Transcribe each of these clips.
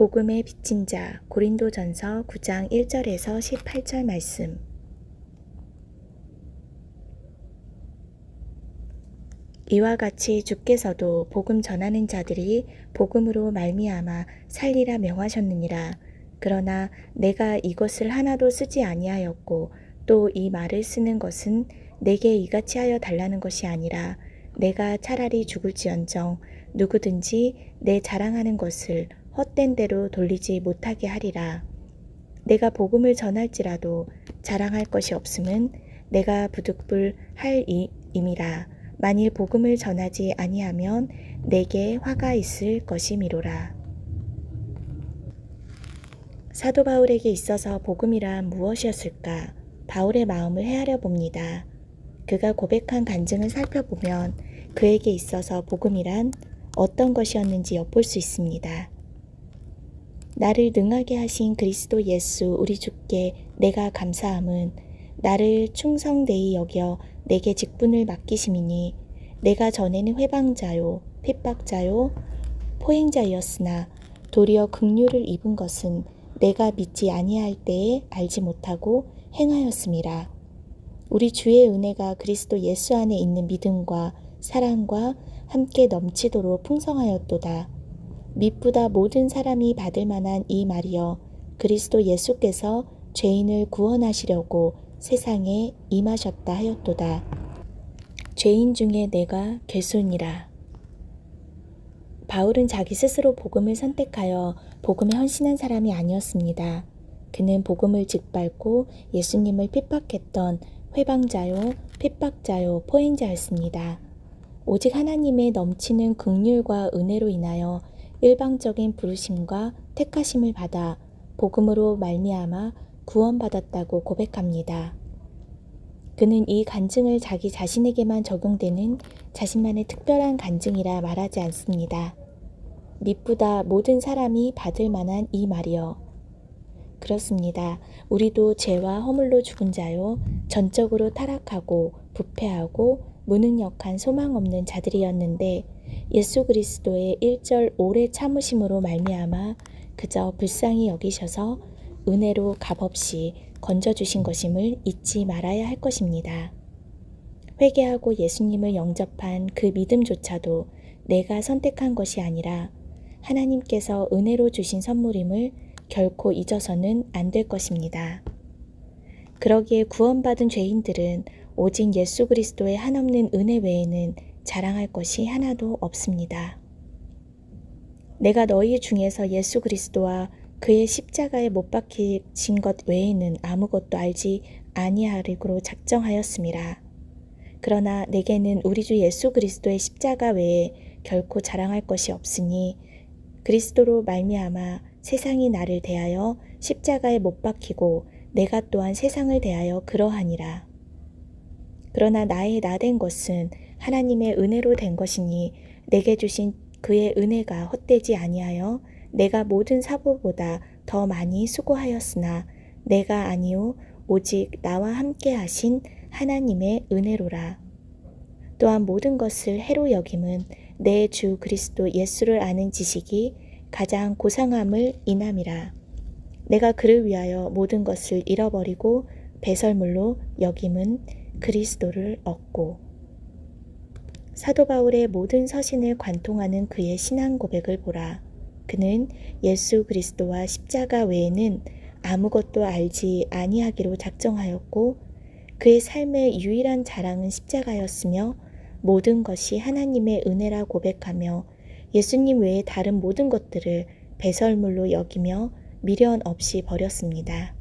복음의 빚진 자 고린도전서 9장 1절에서 18절 말씀. 이와 같이 주께서도 복음 전하는 자들이 복음으로 말미암아 살리라 명하셨느니라. 그러나 내가 이것을 하나도 쓰지 아니하였고 또 이 말을 쓰는 것은 내게 이같이 하여 달라는 것이 아니라 내가 차라리 죽을지언정 누구든지 내 자랑하는 것을 헛된 대로 돌리지 못하게 하리라. 내가 복음을 전할지라도 자랑할 것이 없음은 내가 부득불 할 임이라. 만일 복음을 전하지 아니하면 내게 화가 있을 것이미로라. 사도 바울에게 있어서 복음이란 무엇이었을까? 바울의 마음을 헤아려 봅니다. 그가 고백한 간증을 살펴보면 그에게 있어서 복음이란 어떤 것이었는지 엿볼 수 있습니다. 나를 능하게 하신 그리스도 예수 우리 주께 내가 감사함은 나를 충성되이 여겨 내게 직분을 맡기심이니 내가 전에는 회방자요 핍박자요 포행자였으나 도리어 긍휼을 입은 것은 내가 믿지 아니할 때에 알지 못하고 행하였음이라. 우리 주의 은혜가 그리스도 예수 안에 있는 믿음과 사랑과 함께 넘치도록 풍성하였도다. 믿보다 모든 사람이 받을 만한 이 말이여 그리스도 예수께서 죄인을 구원하시려고 세상에 임하셨다 하였도다. 죄인 중에 내가 괴순이라. 바울은 자기 스스로 복음을 선택하여 복음에 헌신한 사람이 아니었습니다. 그는 복음을 짓밟고 예수님을 핍박했던 회방자요, 핍박자요, 포행자였습니다. 오직 하나님의 넘치는 긍휼과 은혜로 인하여 일방적인 부르심과 택하심을 받아 복음으로 말미암아 구원받았다고 고백합니다. 그는 이 간증을 자기 자신에게만 적용되는 자신만의 특별한 간증이라 말하지 않습니다. 믿보다 모든 사람이 받을 만한 이 말이요. 그렇습니다. 우리도 죄와 허물로 죽은 자요, 전적으로 타락하고 부패하고 무능력한 소망 없는 자들이었는데 예수 그리스도의 1절 오래 참으심으로 말미암아 그저 불쌍히 여기셔서 은혜로 값없이 건져주신 것임을 잊지 말아야 할 것입니다. 회개하고 예수님을 영접한 그 믿음조차도 내가 선택한 것이 아니라 하나님께서 은혜로 주신 선물임을 결코 잊어서는 안 될 것입니다. 그러기에 구원받은 죄인들은 오직 예수 그리스도의 한없는 은혜 외에는 자랑할 것이 하나도 없습니다. 내가 너희 중에서 예수 그리스도와 그의 십자가에 못 박히신 것 외에는 아무것도 알지 아니하리고 작정하였습니다. 그러나 내게는 우리 주 예수 그리스도의 십자가 외에 결코 자랑할 것이 없으니 그리스도로 말미암아 세상이 나를 대하여 십자가에 못 박히고 내가 또한 세상을 대하여 그러하니라. 그러나 나의 나 된 것은 하나님의 은혜로 된 것이니 내게 주신 그의 은혜가 헛되지 아니하여 내가 모든 사보보다 더 많이 수고하였으나 내가 아니오 오직 나와 함께 하신 하나님의 은혜로라. 또한 모든 것을 해로 여김은 내 주 그리스도 예수를 아는 지식이 가장 고상함을 인함이라. 내가 그를 위하여 모든 것을 잃어버리고 배설물로 여김은 그리스도를 얻고 사도 바울의 모든 서신을 관통하는 그의 신앙 고백을 보라. 그는 예수 그리스도와 십자가 외에는 아무것도 알지 아니하기로 작정하였고 그의 삶의 유일한 자랑은 십자가였으며 모든 것이 하나님의 은혜라 고백하며 예수님 외에 다른 모든 것들을 배설물로 여기며 미련 없이 버렸습니다.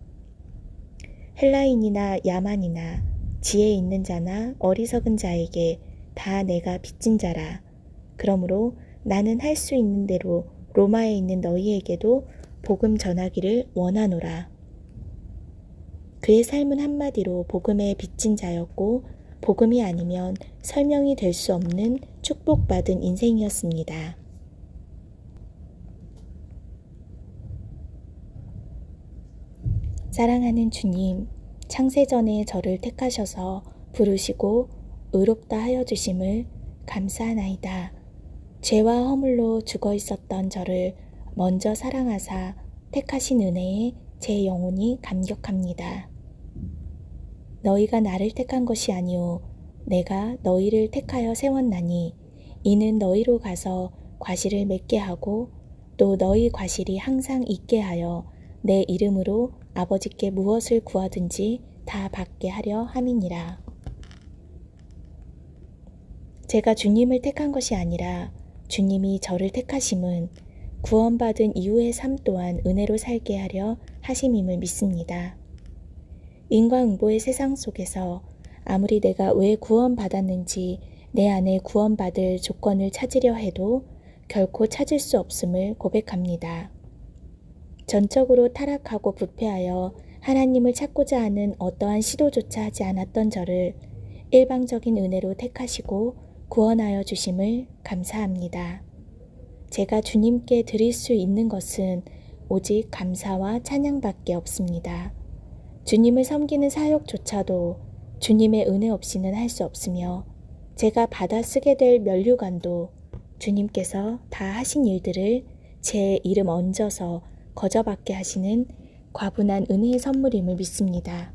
헬라인이나 야만이나 지혜 있는 자나 어리석은 자에게 다 내가 빚진 자라. 그러므로 나는 할 수 있는 대로 로마에 있는 너희에게도 복음 전하기를 원하노라. 그의 삶은 한마디로 복음에 빚진 자였고 복음이 아니면 설명이 될 수 없는 축복받은 인생이었습니다. 사랑하는 주님, 창세전에 저를 택하셔서 부르시고 의롭다 하여 주심을 감사하나이다. 죄와 허물로 죽어 있었던 저를 먼저 사랑하사 택하신 은혜에 제 영혼이 감격합니다. 너희가 나를 택한 것이 아니오 내가 너희를 택하여 세웠나니 이는 너희로 가서 과실을 맺게 하고 또 너희 과실이 항상 있게 하여 내 이름으로 아버지께 무엇을 구하든지 다 받게 하려 함이니라. 제가 주님을 택한 것이 아니라 주님이 저를 택하심은 구원받은 이후의 삶 또한 은혜로 살게 하려 하심임을 믿습니다. 인과응보의 세상 속에서 아무리 내가 왜 구원받았는지 내 안에 구원받을 조건을 찾으려 해도 결코 찾을 수 없음을 고백합니다. 전적으로 타락하고 부패하여 하나님을 찾고자 하는 어떠한 시도조차 하지 않았던 저를 일방적인 은혜로 택하시고 구원하여 주심을 감사합니다. 제가 주님께 드릴 수 있는 것은 오직 감사와 찬양밖에 없습니다. 주님을 섬기는 사역조차도 주님의 은혜 없이는 할 수 없으며 제가 받아 쓰게 될 면류관도 주님께서 다 하신 일들을 제 이름 얹어서 거저받게 하시는 과분한 은혜의 선물임을 믿습니다.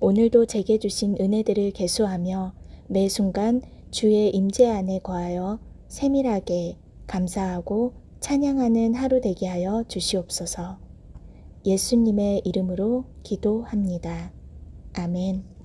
오늘도 제게 주신 은혜들을 계수하며 매 순간 주의 임재 안에 거하여 세밀하게 감사하고 찬양하는 하루 되게 하여 주시옵소서. 예수님의 이름으로 기도합니다. 아멘.